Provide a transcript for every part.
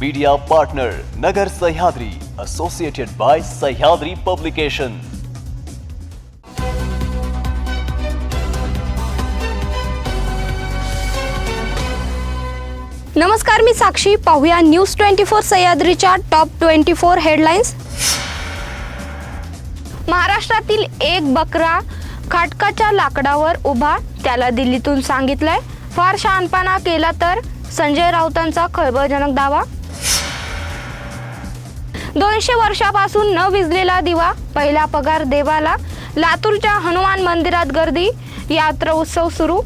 Media partner Nagar Sahyadri associated by Sahyadri publication नमस्कार मी साक्षी. पाहूया न्यूज ट्वेंटी फोर सह्याद्रीच्या टॉप ट्वेंटी फोर हेडलाईन्स महाराष्ट्रातील एक बकरा खाटकाच्या लाकडावर उभा त्याला दिल्लीतून सांगितलंय. फार शहाणपणा केला तर संजय राऊतांचा खळबळजनक दावा. दोनशे वर्षापासून न विजलेला दिवा पहिला पगार देवाला लातूरच्या हनुमान मंदिरात गर्दी यात्रा उत्सव सुरू.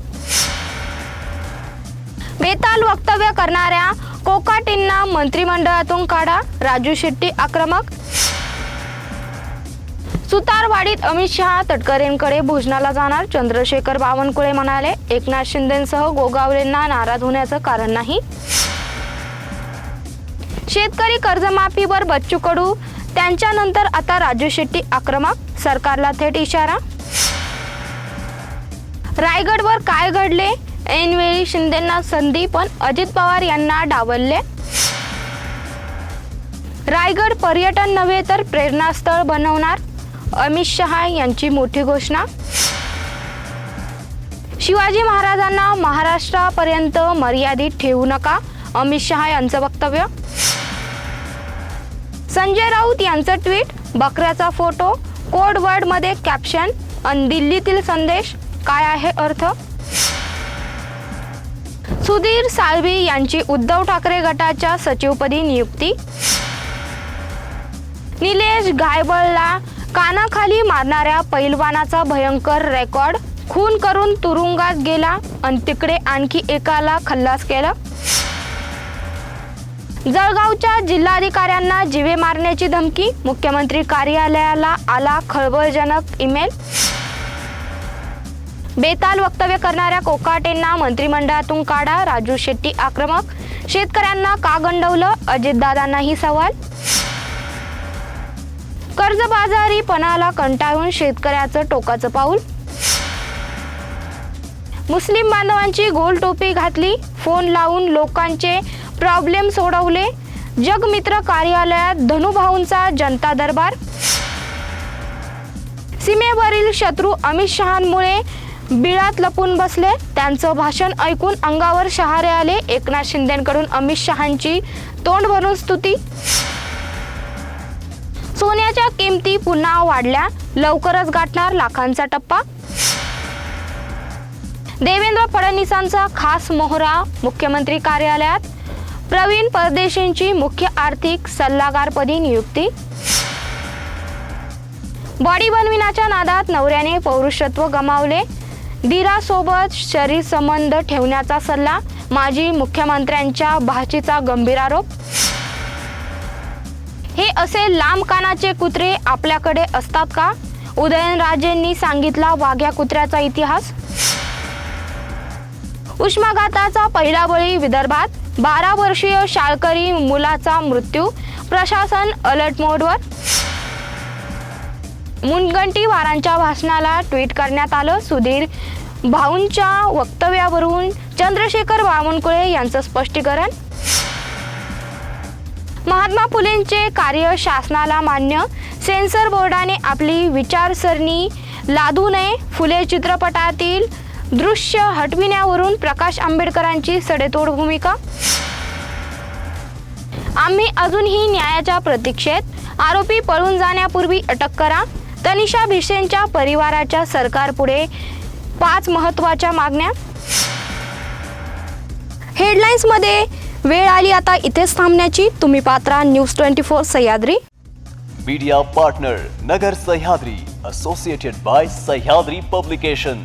बेताल वक्तव्य करणाऱ्या कोकाटींना मंत्रिमंडळातून काढा राजू शेट्टी आक्रमक. सुतारवाडीत अमित शहा तटकरेंकडे भोजनाला जाणार चंद्रशेखर बावनकुळे म्हणाले एकनाथ शिंदेसह गोगावलेंना नाराज होण्याचं कारण नाही. शेतकरी कर्जमाफीवर बच्चू कडू. त्यांच्यानंतर आता राजू शेट्टी आक्रमक. सरकारला थेट इशारा. रायगडवर काय घडले? ऐनवेळी शिंदेना संधी पण अजित पवार यांना डावलले. रायगड पर्यटन नव्हे तर प्रेरणास्थळ बनवणार. अमित शहा यांची मोठी घोषणा. शिवाजी महाराजांना महाराष्ट्रापर्यंत मर्यादित ठेवू नका. अमित शहा यांचं वक्तव्य. संजय राऊत यांचं ट्विट बकऱ्याचा फोटो कोड वर्डमध्ये कॅप्शन आणि दिल्लीतील संदेश काय आहे अर्थ? सुधीर साळवी यांची उद्धव ठाकरे गटाच्या सचिवपदी नियुक्ती. निलेश गायबळला कानाखाली मारणाऱ्या पैलवानाचा भयंकर रेकॉर्ड खून करून तुरुंगात गेला आणि तिकडे आणखी एकाला खल्लास केलं. जळगावच्या जिल्हाधिकाऱ्यांना जिवे मारण्याची धमकी मुख्यमंत्री कार्यालयाला आला खळबळजनक ईमेल. बेताल वक्तव्य करणाऱ्या कोकाटेंना मंत्रिमंडळातून काढा राजू शेट्टी आक्रमक. शेतकऱ्यांना का गंडवलं? अजितदादांनाही सवाल. कर्जबाजारीपणाला कंटाळून शेतकऱ्याचं टोकाचं पाऊल. मुस्लिम बांधवांची गोल टोपी घातली फोन लावून लोकांचे प्रॉब्लेम सोडवले. जगमित्र कार्यालयात धनुभाऊंचा जनता दरबार. सीमेवरील शत्रू अमित शहांमुळे बिळात लपून बसले. त्यांचं भाषण ऐकून अंगावर शहारे आले. एकनाथ शिंदेकडून अमित शहांची तोंड भरून स्तुती. सोन्याच्या किमती पुन्हा वाढल्या. लवकरच गाठणार लाखांचा टप्पा. देवेंद्र फडणवीसांचा खास मोहरा मुख्यमंत्री कार्यालयात. प्रवीण परदेशींची मुख्य आर्थिक सल्लागारपदी नियुक्ती. बॉडी बनविण्याच्या नादात नवऱ्याने पौरुषत्व गमावले. दिरासोबत शरीर संबंध ठेवण्याचा सल्ला माजी मुख्यमंत्र्यांच्या भाचीचा गंभीर आरोप. हे असे लांब कानाचे कुत्रे आपल्याकडे असतात का? उदयनराजेंनी सांगितला वाघ्या कुत्र्याचा इतिहास. उष्माघाताचा पहिला बळी विदर्भात. बारा वर्षीय शाळकरी मुलाचा मृत्यू. प्रशासन अलर्ट मोडवर. मुनगंटीवारांच्या भाषणाला ट्विट करण्यात आलं. सुधीर भाऊंच्या वक्तव्यावरून चंद्रशेखर बावनकुळे यांचं स्पष्टीकरण. महात्मा फुलेंचे कार्य शासनाला मान्य. सेन्सर बोर्डाने आपली विचारसरणी लादू नये. फुले चित्रपटातील दृश्य हटविण्यावरून प्रकाश आंबेडकरांची सडेतोड भूमिका? आम्ही अजूनही न्यायाच्या प्रतीक्षेत. आरोपी पळून जाण्यापूर्वी अटक करा. तनिषा भिसेंच्या परिवाराच्या सरकारपुढे पाच महत्त्वाच्या मागण्या? हेडलाईन्समध्ये वेळ आली आता इथेच थांबण्याची. तुम्ही Patra news twenty four Sahyadri. Media partner Nagar Sahyadri associated by Sahyadri publication